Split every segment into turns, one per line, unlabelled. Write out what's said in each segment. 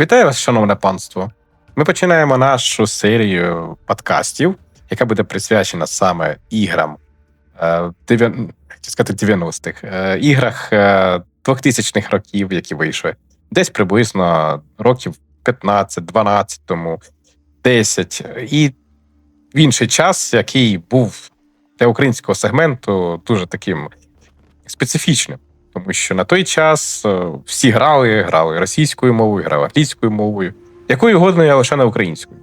Вітаю вас, шановне панство. Ми починаємо нашу серію подкастів, яка буде присвячена саме іграм е, дев'ян- сказати 90-х, е, іграх е, 2000-х років, які вийшли. Десь приблизно років 15-12 тому, 10. І в інший час, який був для українського сегменту дуже таким специфічним. Тому що на той час е, всі грали, грали російською мовою, грали англійською мовою, якою угодно я лише не українською.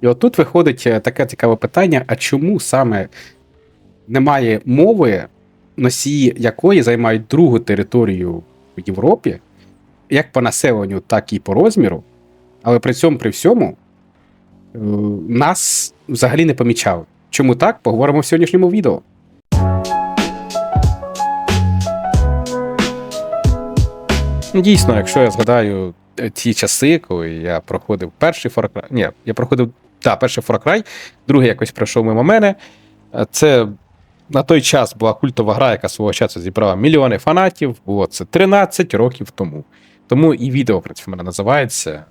І отут виходить е, таке цікаве питання: а чому саме немає мови, носії якої займають другу територію в Європі, як по населенню, так і по розміру, але при цьому при всьому е, нас взагалі не помічали. Чому так? Поговоримо в сьогоднішньому відео. Ну, Дійсно, якщо я згадаю е, ті часи, коли я проходив перший Far ні, я проходив та, перший Far Cry, другий якось пройшов мимо мене. Е, Це на той час була культова гра, яка свого часу зібрала мільйони фанатів. Було це 13 років тому. Тому і відео, в принципі, в мене називається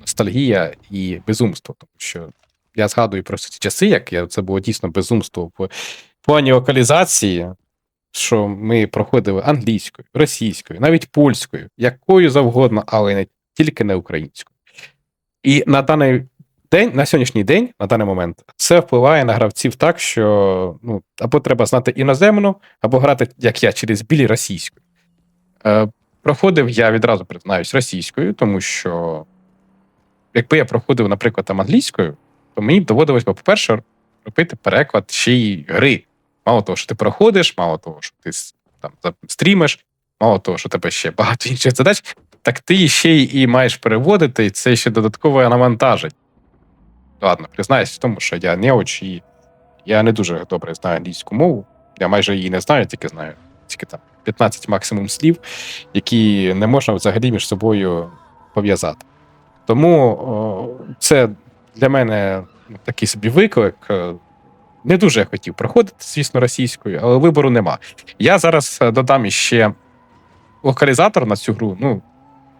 Ностальгія і безумство. Тому що я згадую просто ці часи, як я, це було дійсно безумство в плані локалізації, що ми проходили англійською, російською, навіть польською, якою завгодно, але не тільки не українською. І на даний день, на сьогоднішній день, на даний момент, це впливає на гравців так, що ну, або треба знати іноземну, або грати, як я, через білі російською. Е, проходив я відразу признаюсь російською, тому що якби я проходив, наприклад, там англійською, то мені доводилось, би, по-перше, робити переклад ще й гри. Мало того, що ти проходиш, мало того, що ти там стрімиш, мало того, що тебе ще багато інших задач, так ти ще й і маєш переводити, і це ще додаткове навантаження. Ладно, признаюсь тому, що я не і я не дуже добре знаю англійську мову. Я майже її не знаю, тільки знаю тільки там 15 максимум слів, які не можна взагалі між собою пов'язати. Тому о, це для мене такий собі виклик. Не дуже хотів проходити, звісно, російською, але вибору нема. Я зараз е, додам іще локалізатор на цю гру. Ну,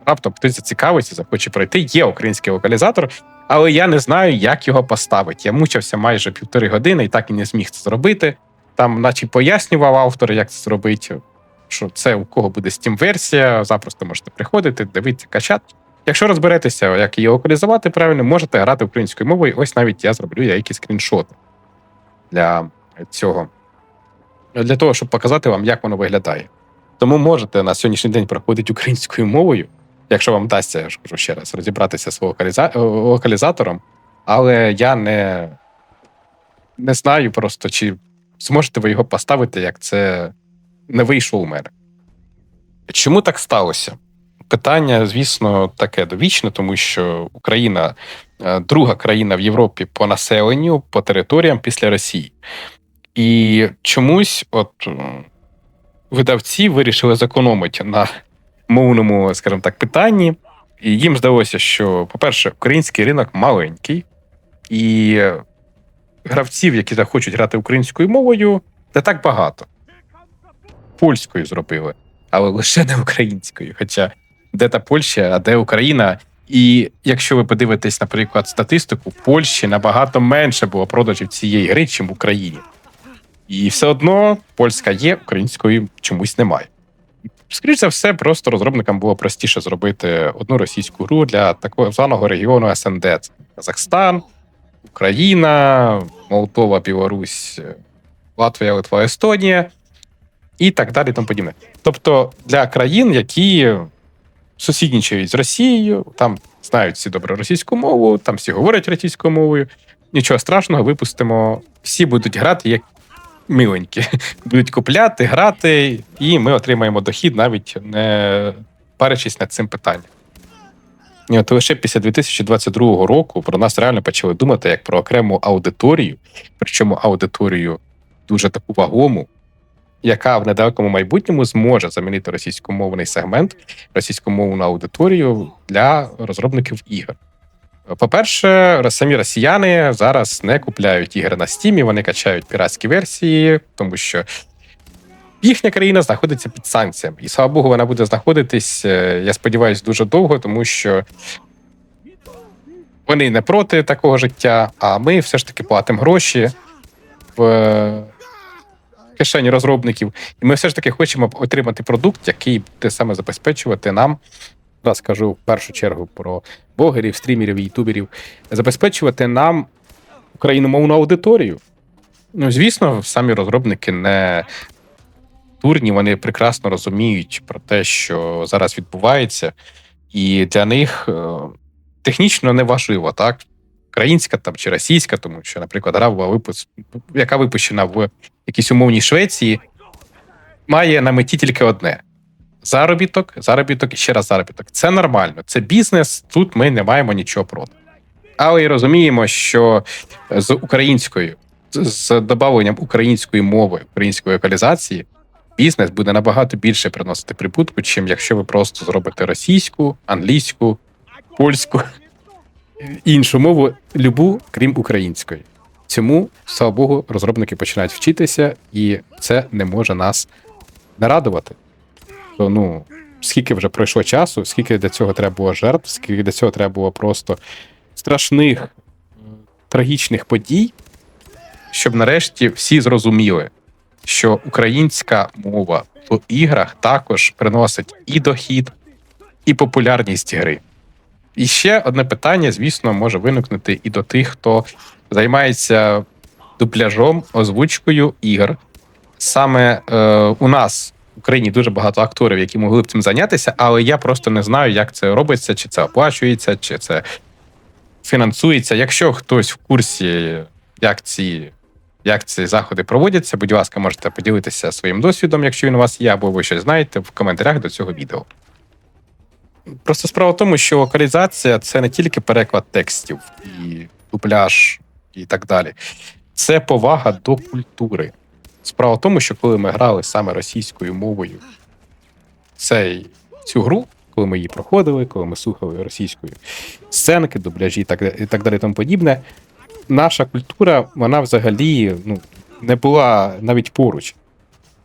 раптом хтось зацікавиться, захоче пройти. Є український локалізатор, але я не знаю, як його поставити. Я мучився майже півтори години і так і не зміг це зробити. Там, наче пояснював автор, як це зробити, що це у кого буде Steam-версія, запросто можете приходити, дивитися, качати. Якщо розберетеся, як її локалізувати правильно, можете грати українською мовою. Ось навіть я зроблю деякі скріншоти для цього, для того, щоб показати вам, як воно виглядає. Тому можете на сьогоднішній день проходити українською мовою, якщо вам вдасться, я ж кажу ще раз, розібратися з е, локалізатором, але я не, не знаю просто, чи зможете ви його поставити, як це не вийшло у мене. Чому так сталося? Питання, звісно, таке довічне, тому що Україна е, друга країна в Європі по населенню, по територіям після Росії. І чомусь, от видавці вирішили зекономити на мовному, скажімо так, питанні. І їм здалося, що, по-перше, український ринок маленький, і гравців, які захочуть грати українською мовою, не так багато. Польською зробили, але лише не українською. Хоча де та Польща, а де Україна. І якщо ви подивитесь, наприклад, статистику, в Польщі набагато менше було продажів цієї гри, ніж в Україні. І все одно польська є, української чомусь немає. Скоріше за все, просто розробникам було простіше зробити одну російську гру для такого званого регіону СНД. Казахстан, Україна, Молдова, Білорусь, Латвія, Литва, Естонія і так далі. Тому подібне. Тобто для країн, які сусіднічають з Росією, там знають всі добре російську мову, там всі говорять російською мовою. Нічого страшного, випустимо. Всі будуть грати як миленькі. Будуть купляти, грати, і ми отримаємо дохід, навіть не парячись над цим питанням. І от лише після 2022 року про нас реально почали думати як про окрему аудиторію, причому аудиторію дуже таку вагому, яка в недалекому майбутньому зможе замінити російськомовний сегмент, російськомовну аудиторію для розробників ігор. По-перше, самі росіяни зараз не купляють ігри на стімі, вони качають піратські версії, тому що їхня країна знаходиться під санкціями. І слава Богу, вона буде знаходитись, е, я сподіваюся, дуже довго, тому що
вони не проти такого життя, а ми все ж таки платимо гроші в кишені розробників. І ми все ж таки хочемо отримати продукт, який буде саме забезпечувати нам
Раз кажу в першу чергу про блогерів, стрімерів, ютуберів, забезпечувати нам україномовну аудиторію.
Ну, звісно, самі розробники не дурні, вони прекрасно розуміють про те, що зараз відбувається, і для них е, технічно не важливо, так? Українська там чи російська, тому що, наприклад, гра була випуск, яка випущена в якійсь умовній Швеції, має на меті тільки одне: заробіток, заробіток і ще раз заробіток. Це нормально, це бізнес. Тут ми не маємо нічого проти. Але і розуміємо, що з українською з додаванням української мови, української локалізації, бізнес буде набагато більше приносити прибутку, чим якщо ви просто зробите російську, англійську, польську.
Іншу мову любу, крім української. Цьому, слава Богу, розробники починають вчитися, і це не може нас не радувати. То, ну, скільки вже пройшло часу, скільки для цього треба було жертв, скільки для цього треба було просто страшних, трагічних подій,
щоб нарешті всі зрозуміли, що українська мова в іграх також приносить і дохід, і популярність гри. І ще одне питання, звісно, може виникнути і до тих, хто займається дубляжом, озвучкою ігор. Саме е, у нас в Україні дуже багато акторів, які могли б цим зайнятися, але я просто не знаю, як це робиться, чи це оплачується, чи це фінансується. Якщо хтось в курсі, як ці як ці заходи проводяться. Будь ласка, можете поділитися своїм досвідом, якщо він у вас є, або ви щось знаєте в коментарях до цього відео. Просто справа в тому, що локалізація це не тільки переклад текстів і дубляж і так далі. Це повага до культури. Справа в тому, що коли ми грали саме російською мовою цей, цю гру,
коли ми її проходили, коли ми слухали російською сценки, дубляжі і так, і так далі, тому подібне, наша культура, вона взагалі ну, не була навіть поруч.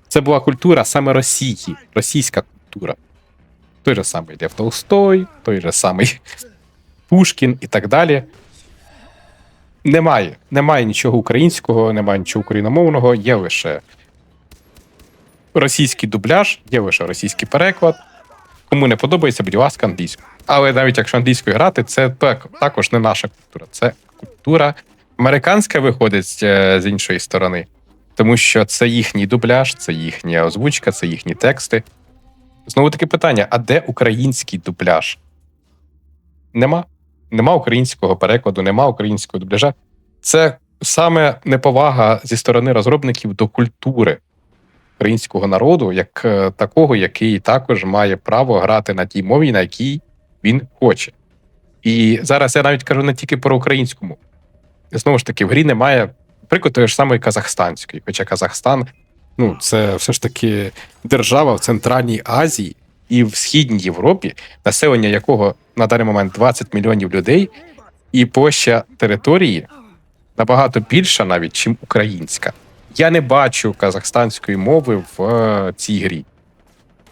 Це була культура саме Росії, російська культура. Той же самий Лев Толстой, той же самий Пушкін і так далі. Немає. Немає нічого українського, немає нічого україномовного, є лише російський дубляж, є лише російський переклад. Кому не подобається, будь ласка, англійською. Але навіть якщо англійською грати, це так, також не наша культура, це культура американська виходить е, з іншої сторони, тому що це їхній дубляж, це їхня озвучка, це їхні тексти. Знову таки питання: а де український дубляж? Нема. Нема українського перекладу, нема українського дубляжа. Це саме неповага зі сторони розробників до культури українського народу, як е, такого, який також має право грати на тій мові, на якій він хоче. І зараз я навіть кажу не тільки про українську мову. Знову ж таки, в грі немає приклад тої ж самої казахстанської, хоча Казахстан Ну, це все ж таки держава в Центральній Азії,
і в Східній Європі, населення якого на даний момент 20 мільйонів людей, і площа території набагато більша навіть, чим українська. Я не бачу казахстанської мови в е, цій грі.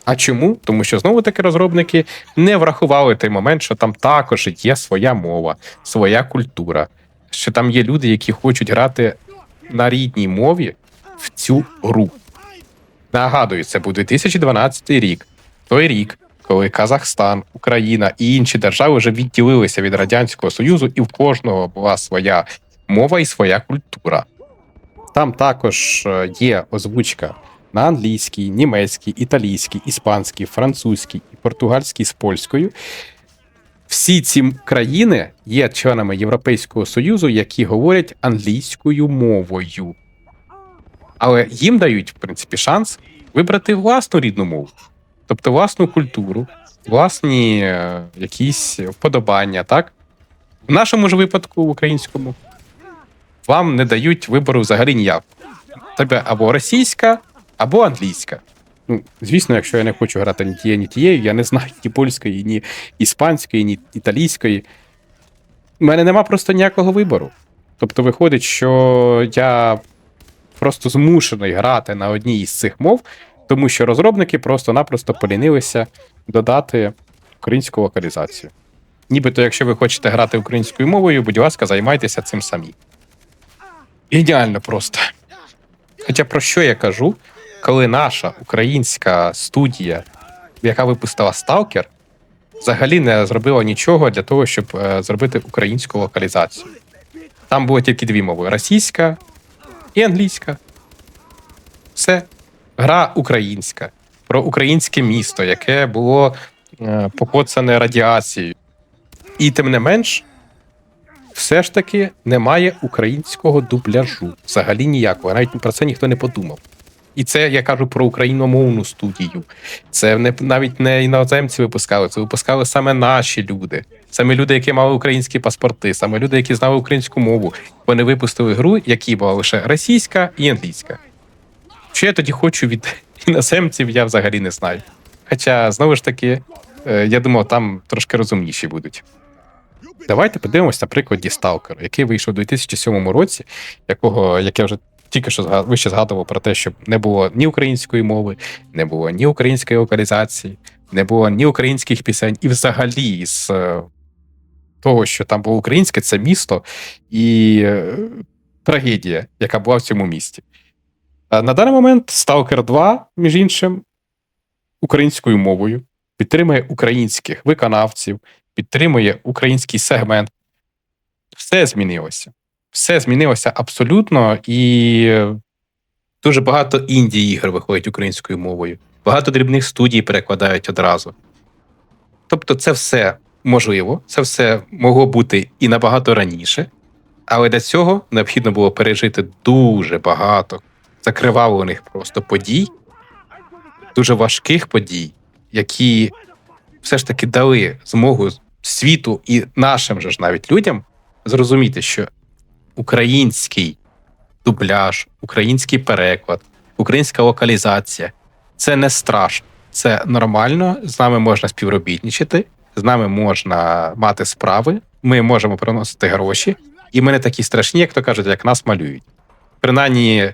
А чому? Тому що знову таки розробники не врахували той момент, що там також є своя мова, своя культура, що там є люди, які хочуть грати на рідній мові цю гру. Нагадую, це був 2012 рік, той рік, коли Казахстан, Україна і інші держави вже відділилися від Радянського Союзу, і в кожного була своя мова і своя культура.
Там також е, є озвучка на англійській, німецькій, італійській, іспанській, французькій і португальській з польською. Всі ці країни є членами Європейського Союзу, які говорять англійською мовою.
Але їм дають, в принципі, шанс вибрати власну рідну мову, тобто власну культуру, власні е, якісь вподобання, так? В нашому ж випадку, в українському, вам не дають вибору взагалі ніяк. Тебе або російська, або англійська.
Ну, звісно, якщо я не хочу грати ні тією, ні тією, я не знаю ні польської, ні іспанської, ні італійської. У мене нема просто ніякого вибору. Тобто виходить, що я просто змушений грати на одній із цих мов, тому що розробники просто-напросто полінилися додати українську локалізацію.
Нібито, якщо ви хочете грати українською мовою, будь ласка, займайтеся цим самі. Ідеально просто. Хоча про що я кажу, коли наша українська студія, яка випустила Сталкер, взагалі не зробила нічого для того, щоб е, зробити українську локалізацію. Там було тільки дві мови: російська і англійська. Все. Гра українська про українське місто, яке було е, покоцане радіацією. І тим не менш, все ж таки немає українського дубляжу. Взагалі ніякого. Навіть про це ніхто не подумав. І це я кажу про україномовну студію. Це не навіть не іноземці випускали, це випускали саме наші люди. Саме люди, які мали українські паспорти, саме люди, які знали українську мову. Вони випустили гру, які була лише російська і англійська. Що я тоді хочу від іноземців, я взагалі не знаю. Хоча, знову ж таки, е, я думав, там трошки розумніші будуть. Давайте подивимось на прикладі який вийшов у 2007 році, якого, як я вже тільки що вище згадував про те, що не було ні української мови, не було ні української локалізації, не було ні українських пісень, і взагалі з е, того, що там було українське, це місто і е, трагедія, яка була в цьому місті. На даний момент Stalker 2, між іншим, українською мовою, підтримує українських виконавців, підтримує український сегмент. Все змінилося. Все змінилося абсолютно, і дуже багато інді ігор виходять українською мовою. Багато дрібних студій перекладають одразу. Тобто, це все можливо, це все могло бути і набагато раніше, але для цього необхідно було пережити дуже багато закривавлених просто подій, дуже важких подій, які все ж таки дали змогу світу і нашим же ж навіть людям зрозуміти, що український дубляж, український переклад, українська локалізація це не страшно, це нормально. З нами можна співробітничати, з нами можна мати справи, ми можемо приносити гроші, і ми не такі страшні, як то кажуть, як нас малюють. Принаймні,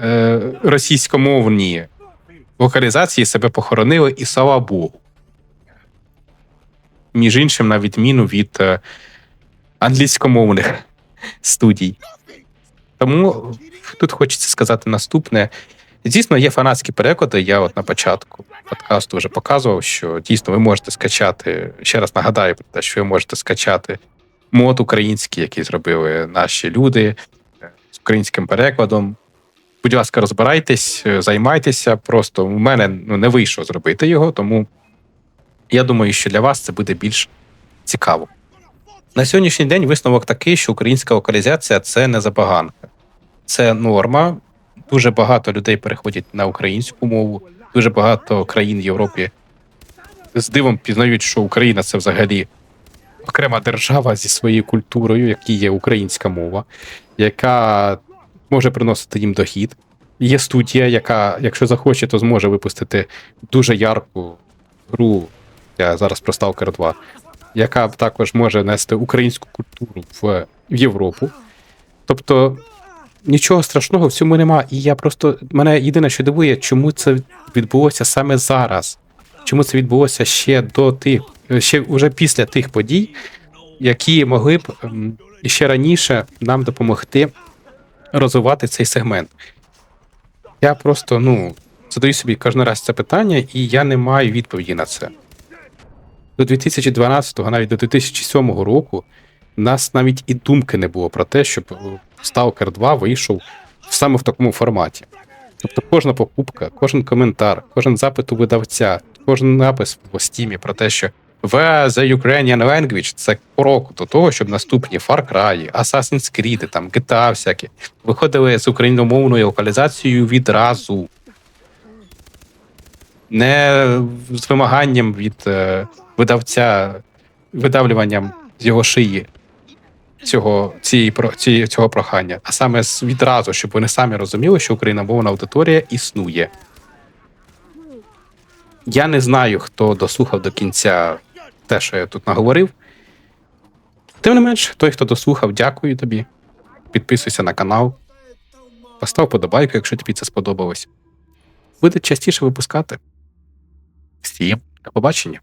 е, російськомовні локалізації себе похоронили, і слава Богу. Між іншим, на відміну від е, англійськомовних студій. Тому тут хочеться сказати наступне. Дійсно, є фанатські переклади. Я от на початку подкасту вже показував, що дійсно ви можете скачати. Ще раз нагадаю про те, що ви можете скачати мод український, який зробили наші люди е, з українським перекладом. Будь ласка, розбирайтесь, е, займайтеся. Просто у мене ну, не вийшло зробити його, тому я думаю, що для вас це буде більш цікаво. На сьогоднішній день висновок такий, що українська локалізація це не забаганка, це норма. Дуже багато людей переходять на українську мову. Дуже багато країн в Європі з дивом пізнають, що Україна це взагалі окрема держава зі своєю культурою, якій є українська мова, яка може приносити їм дохід. Є студія, яка, якщо захоче, то зможе випустити дуже ярку гру. Я зараз про Stalker 2, яка також може нести українську культуру в, в Європу. Тобто нічого страшного в цьому нема. І я просто мене єдине, що дивує, чому це відбулося саме зараз. Чому це відбулося ще до тих, ще вже після тих подій, які могли б ем, ще раніше нам допомогти розвивати цей сегмент. Я просто ну задаю собі кожен раз це питання, і я не маю відповіді на це. До 2012-го, навіть до 2007 року, нас навіть і думки не було про те, щоб е, Stalker 2 вийшов саме в такому форматі. Тобто кожна покупка, кожен коментар, кожен запит у видавця, кожен напис в стімі про те, що the Ukrainian language це крок до того, щоб наступні Far Cry, Assassin's Creed, там GTA всякі виходили з україномовною локалізацією відразу. Не з вимаганням від е, видавця, видавлюванням з його шиї цього, цієї, цієї, цього прохання, а саме відразу, щоб вони самі розуміли, що україномовна аудиторія існує. Я не знаю, хто дослухав до кінця те, що я тут наговорив. Тим не менш, той, хто дослухав, дякую тобі. Підписуйся на канал, постав подобайку, якщо тобі це сподобалось. Буде частіше випускати. Всім до побачення.